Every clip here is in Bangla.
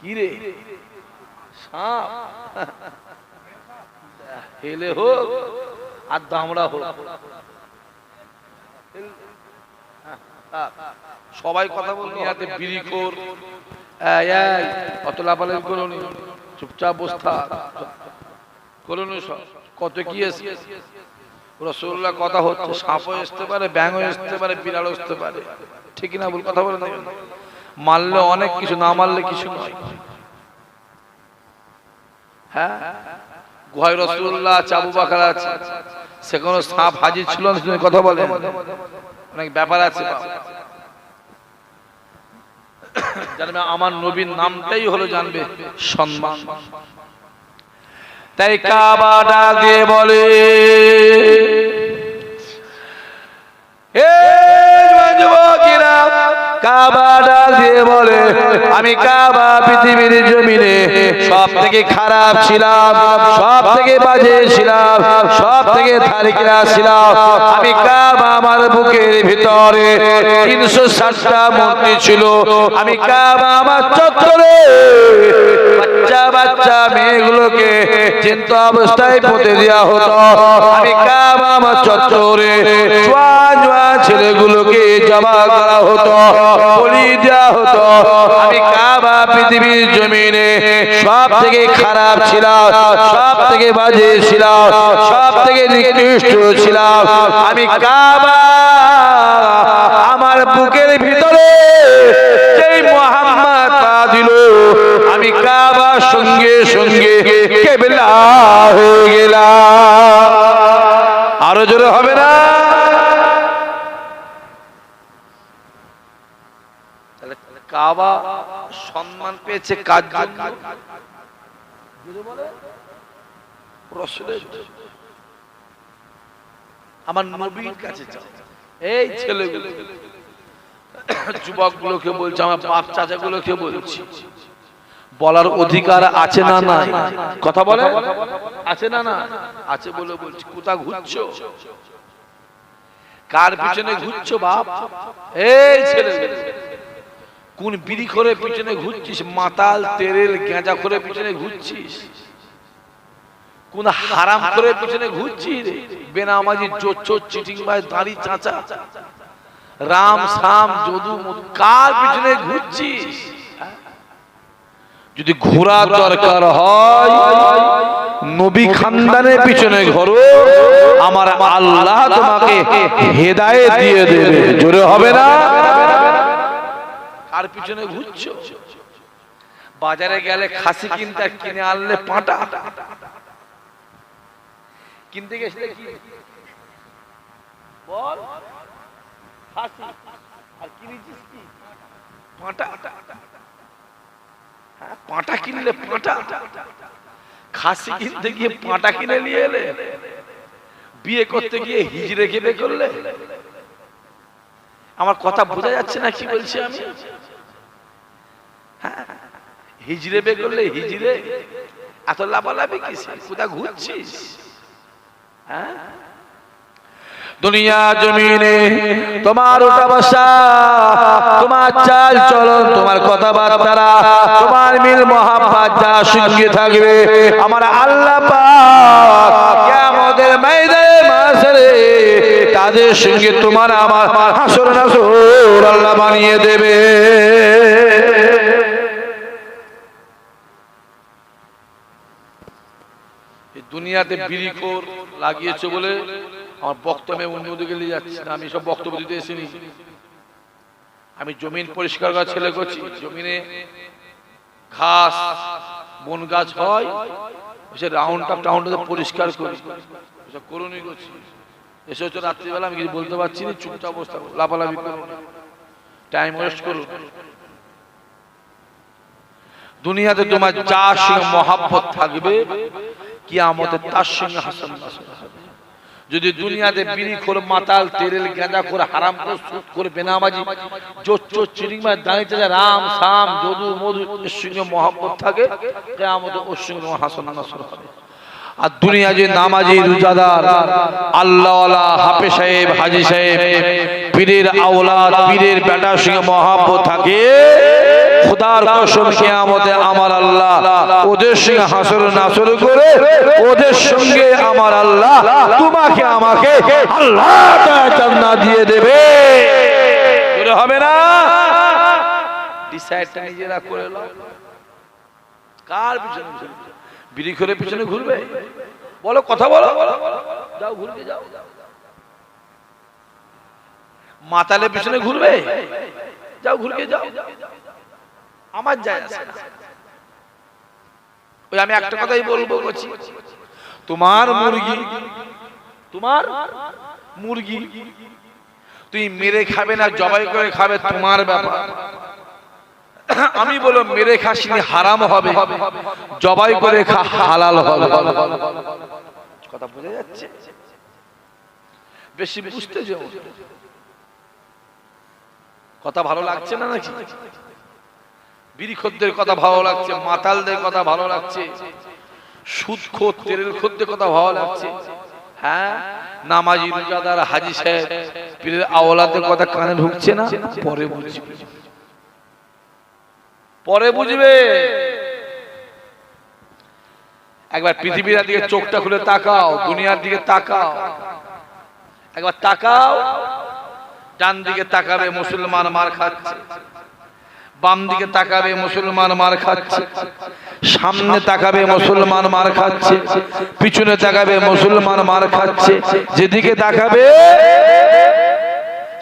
কি রে? সাপ। হেলে হোক আর দামড়া হোক। সবাই কথা বলনি হাতে বিড়ি এই, অত লাফালাফি করুন চুপচাপ বসতা করুন। কত কি এসে রসগোল্লা কথা হচ্ছে সাপও আসতে পারে ব্যাঙও আসতে পারে বিড়ালও আসতে পারে। ঠিক না বল কথা বলে দেখেন মারলে অনেক কিছু, না মারলে কিছু নয়। হ্যাঁ? গুহায় রসগোল্লা চাবু বাকার আছে। সেখানে সাপ হাজির ছিল না কথা বলে। অনেক ব্যাপার আছে। জানবে আমার নবীর নামটাই হলো জানবে, সম্মান। তাই কাবা ডাক বলে দিয়ে বলে, আমি কাবা পৃথিবীর জমিনে সব থেকে খারাপ ছিলাম সব থেকে বাজে ছিলাম সব থেকে থারিকিরা ছিলাম। আমি কাবা আমার বুকের ভিতরে তিনশো ষাটটা মূর্তি ছিল। আমি কাবা আমার চত্বরে বাচ্চা বাচ্চা মেয়েগুলোকে অবস্থায় পুঁতে দেওয়া হতো। আমি কাবা আমার চত্বরে ছেলেগুলোকে জমা করা হতো। পৃথিবীর জমিনে সব থেকে খারাপ ছিলাম, সব থেকে বাজে ছিলাম, সব থেকে নিকৃষ্ট ছিলাম। আমি কাবা আমার বুকের ভিতরে যেই মোহাম্মদ পা দিল। আমি কাবার সঙ্গে সঙ্গে কেবলা হয়ে গেলাম। আরও জোরে হবে না? কাবা সম্মান পেয়েছে কাজ আমার নবীর কাছে এই ছেলেগুলো যুবক গুলোকে আমার বাপ চাচা গুলোকে বলছি, বলার অধিকার আছে না না কথা বলে? আছে না না? আছে বলে বলছি, কোথা ঘুরছো? কার পিছনে ঘুরছো বাপ? এই ছেলে কোন বিড়ি করে পিছনে ঘুরছিস? মাতাল, তেরেল গেঁজা করে পিছনে ঘুরছিস? কোন হারাম করে পিছনে ঘুরছিস বেনামাজি চোর চোর চিটিং ভাই দাড়ি চাচা। রাম, সাম, যদু কার পিছনে ঘুরছিস? যদি ঘোরা দরকার হয়, নবী খানদানের পিছনে ঘোরো। আমার আল্লাহ তোমাকে হেদায়েত দিয়ে দেবে। জোরে হবে না? পিছনে ঘুরছো? বাজারে গেলে খাসি কিনতে কিনে আনলে পাঁটা। কিনতে গেছিলে কি? বল। আর কিনেছিস কি? পাঁটা। হ্যাঁ, পাঁটা কিনলে পাঁটা। খাসি কিনতে গিয়ে পাঁটা কিনে নিয়ে এলে। বিয়ে করতে গিয়ে হিজড়ে কেবে করলে। আমার কথা বোঝা যাচ্ছে না কি বলছি আমি? হিজড়ে বে করলে হিজড়ে। এত লাফালাফি কি কোথা ঘুরছিস? হ্যাঁ? দুনিয়া জমিনে তোমার ওটা বসা, তোমার চাল চলন, তোমার কথাবার্তা তোমার মিল মহাব্বাত যা সঙ্গে থাকবে, আমার আল্লাহ পাক কিয়ামতের ময়দানে মাসরে তাদের সঙ্গে তোমার আমার হাসর নাসর আল্লাহ বানিয়ে দেবে। দুনিয়াতে বিড়িখোর লাগিয়েছে বলে আমার বক্তব্যে অন্যদিকে নিয়ে যাচ্ছে না, আমি সব বক্তব্য দিতে এসেনি আমি জমিন পরিষ্কার করার ছেলে করছি। জমিনে ঘাস, বন গাছ হয় সে রাউন্ডটা টাউনটা পরিষ্কার করি। এসব করুনই করছি। এসে হচ্ছে রাত্রিবেলা আমি কিছু বলতে পারছি না, চুপচাপ অবস্থা, লাফালাফি করুন টাইম ওয়েস্ট করুন দুনিয়াতে তোমার যার সঙ্গে মহাব্বত থাকবে কি আমাদের তার সঙ্গে হাসান যদি দুনিয়াতে বিড়ি করে মাতাল তেরেল গেঁজা করে হারাম করে সুদ করে বেনামাজি। জোর চোর চিরিংমা দাঁড়িয়ে যায় রাম সাম যদু মধু এর সঙ্গে মহাব্বত থাকে আমাদের ওর সঙ্গে হাসান নাসর হবে। আর দুনিয়া যে নামাজি রোজাদার আল্লাহওয়ালা হাফে সাহেব হাজি সাহেব পীরের আওলাদ পীরের বেটার সঙ্গে মহাব্বত থাকে। খোদার কসম কিয়ামতে আমার আল্লাহ ওদের সঙ্গে হাসর নাসর করে ওদের সঙ্গে আমার আল্লাহ তোমাকে আমাকে আল্লাহ জান্নাত দিয়ে দেবে। হবে না? ডিসাইডটা নিজেরা করে নাও। কার পিছনে বিড়ি করে পিছনে ঘুরবে? বলো, কথা বলো। যাও ঘুরবে যাও। মাতালের পিছনে ঘুরবে? যাও ঘুরকে যাও। আমার যায় আসে না। ওই আমি একটা কথাই বলব বলছি। তোমার মুরগি তোমার মুরগি তুই মেরে খাবে না, জবাই করে খাবে, তোমার ব্যাপার। আমি বলো মেরে খাসনি, হারাম হবে। জবাই করে খা, হালাল হবে। কথা বোঝা যাচ্ছে? বেশি বুঝতে যাও কথা ভালো লাগছে না নাকি? বিড়ি খদ্দের কথা ভালো লাগছে, মাতালদের কথা ভালো লাগছে সুদ খোদ তেলের খদ্দের কথা ভালো লাগছে। হ্যাঁ নামাজি রোজাদার হাজি সাহেব, পীরের আওলাদের কথা কানে ঢুকছে না? পরে বুঝবে। পরে বুঝবে। একবার পৃথিবীর দিকে চোখটা খুলে তাকাও, দুনিয়ার দিকে তাকাও। একবার তাকাও, ডান দিকে তাকাবে, মুসলমান মার খাচ্ছে। বাম দিকে তাকাবে মুসলমান মার খাচ্ছে, সামনে তাকাবে মুসলমান মার খাচ্ছে, পিছনে তাকাবে মুসলমান মার খাচ্ছে, যেদিকে তাকাবে,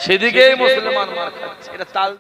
সেদিকেই মুসলমান মার খাচ্ছে। এটা তাল